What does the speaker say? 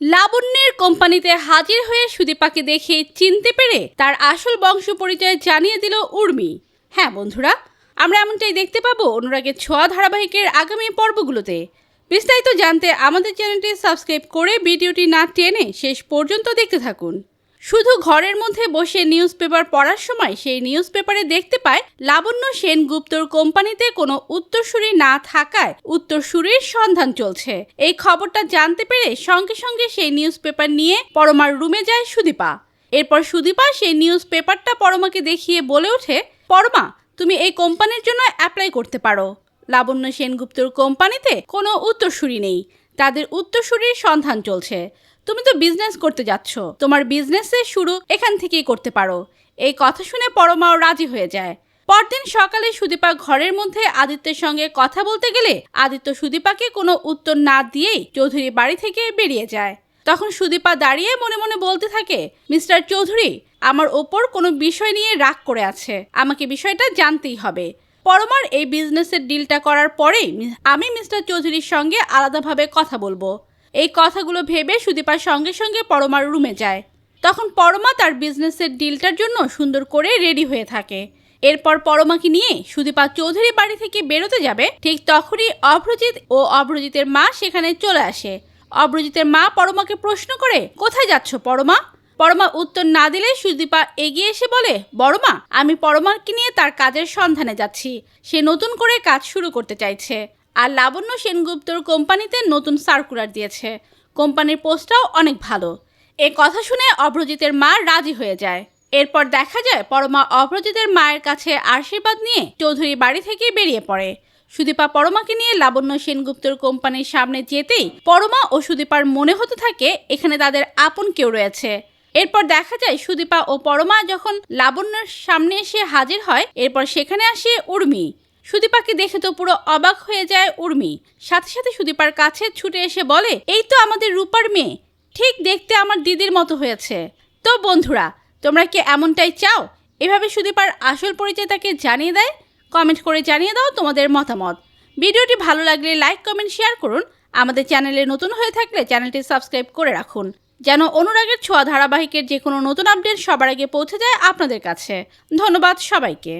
লাবণ্যের কোম্পানিতে হাজির হয়ে সুদীপাকে দেখে চিনতে পেরে তার আসল বংশ পরিচয় জানিয়ে দিল উর্মি। হ্যাঁ বন্ধুরা, আমরা এমনটাই দেখতে পাবো অনুরাগের ছোঁয়া ধারাবাহিকের আগামী পর্বগুলোতে। বিস্তারিত জানতে আমাদের চ্যানেলটি সাবস্ক্রাইব করে ভিডিওটি না টেনে শেষ পর্যন্ত দেখতে থাকুন। শুধু ঘরের মধ্যে বসে নিউজ পেপার পড়ার সময় সেই নিউজ পেপারে দেখতে পায়, লাবণ্য সেনগুপ্তর কোম্পানিতে কোনো উত্তরসূরি না থাকায় উত্তরসূরির সন্ধান চলছে। এই খবরটা জানতে পেরে সঙ্গে সঙ্গে সেই নিউজ পেপার নিয়ে পরমার রুমে যায় সুদীপা। এরপর সুদীপা সেই নিউজ পেপারটা পরমাকে দেখিয়ে বলে ওঠে, পরমা, তুমি এই কোম্পানির জন্য অ্যাপ্লাই করতে পারো। লাবণ্য সেনগুপ্তর কোম্পানিতে কোনো উত্তরসূরি নেই। তাদের উত্তরসূরির সন্ধান চলছে। তুমি তো বিজনেস করতে যাচ্ছ। তোমার বিজনেসের শুরু এখান থেকেই করতে পারো। এই কথা শুনে পরমাও রাজি হয়ে যায়। পরদিন সকালে সুদীপা ঘরের মধ্যে আদিত্যের সঙ্গে কথা বলতে গেলে আদিত্য সুদীপাকে কোনো উত্তর না দিয়েই চৌধুরী বাড়ি থেকে বেরিয়ে যায়। তখন সুদীপা দাঁড়িয়ে মনে মনে বলতে থাকে, মিস্টার চৌধুরী, আমার ওপর কোনো বিষয় নিয়ে রাগ করে আছে। আমাকে বিষয়টা জানতেই হবে। পরমার এই বিজনেসের ডিলটা করার পরেই আমি মিস্টার চৌধুরীর সঙ্গে আলাদাভাবে কথা বলব। এই কথাগুলো ভেবে সুদীপার সঙ্গে সঙ্গে পরমার রুমে যায়। তখন পরমা তার বিজনেসের ডিলটার জন্য সুন্দর করে রেডি হয়ে থাকে। এরপর পরমাকে নিয়ে সুদীপা চৌধুরী বাড়ি থেকে বেরোতে যাবে। ঠিক তখনই অভ্রজিৎ ও অভ্রজিতের মা সেখানে চলে আসে। অভ্রজিতের মা পরমাকে প্রশ্ন করে, কোথায় যাচ্ছ পরমা? পরমা উত্তর না দিলে সুদীপা এগিয়ে এসে বলে, বড়মা, আমি পরমাকে নিয়ে তার কাজের সন্ধানে যাচ্ছি। সে নতুন করে কাজ শুরু করতে চাইছে। আর লাবণ্য সেনগুপ্তর কোম্পানিতে নতুন সার্কুলার দিয়েছে। কোম্পানির পোস্টটাও অনেক ভালো। এ কথা শুনে অভ্রজিতের মা রাজি হয়ে যায়। এরপর দেখা যায় পরমা অভ্রজিতের মায়ের কাছে আশীর্বাদ নিয়ে চৌধুরী বাড়ি থেকে বেরিয়ে পড়ে। সুদীপা পরমাকে নিয়ে লাবণ্য সেনগুপ্তর কোম্পানির সামনে যেতেই পরমা ও সুদীপার মনে হতে থাকে, এখানে তাদের আপন কেউ রয়েছে। এরপর দেখা যায় সুদীপা ও পরমা যখন লাবণ্যর সামনে এসে হাজির হয়, এরপর সেখানে আসে উর্মি। সুদীপাকে দেখে তো পুরো অবাক হয়ে যায় উর্মি। সাথে সাথে সুদীপার কাছে ছুটে এসে বলে, এই তো আমাদের রূপার মেয়ে। ঠিক দেখতে আমার দিদির মতো হয়েছে। তো বন্ধুরা, তোমরা কি এমনটাই চাও? এভাবে সুদীপার আসল পরিচয় তাকে জানিয়ে দেয়? কমেন্ট করে জানিয়ে দাও তোমাদের মতামত। ভিডিওটি ভালো লাগলে লাইক, কমেন্ট, শেয়ার করুন। আমাদের চ্যানেলে নতুন হয়ে থাকলে চ্যানেলটি সাবস্ক্রাইব করে রাখুন। যেন অনুরাগের ছোঁয়া ধারাবাহিকের যে কোনো নতুন আপডেট সবার আগে পৌঁছে যায় আপনাদের কাছে। ধন্যবাদ সবাইকে।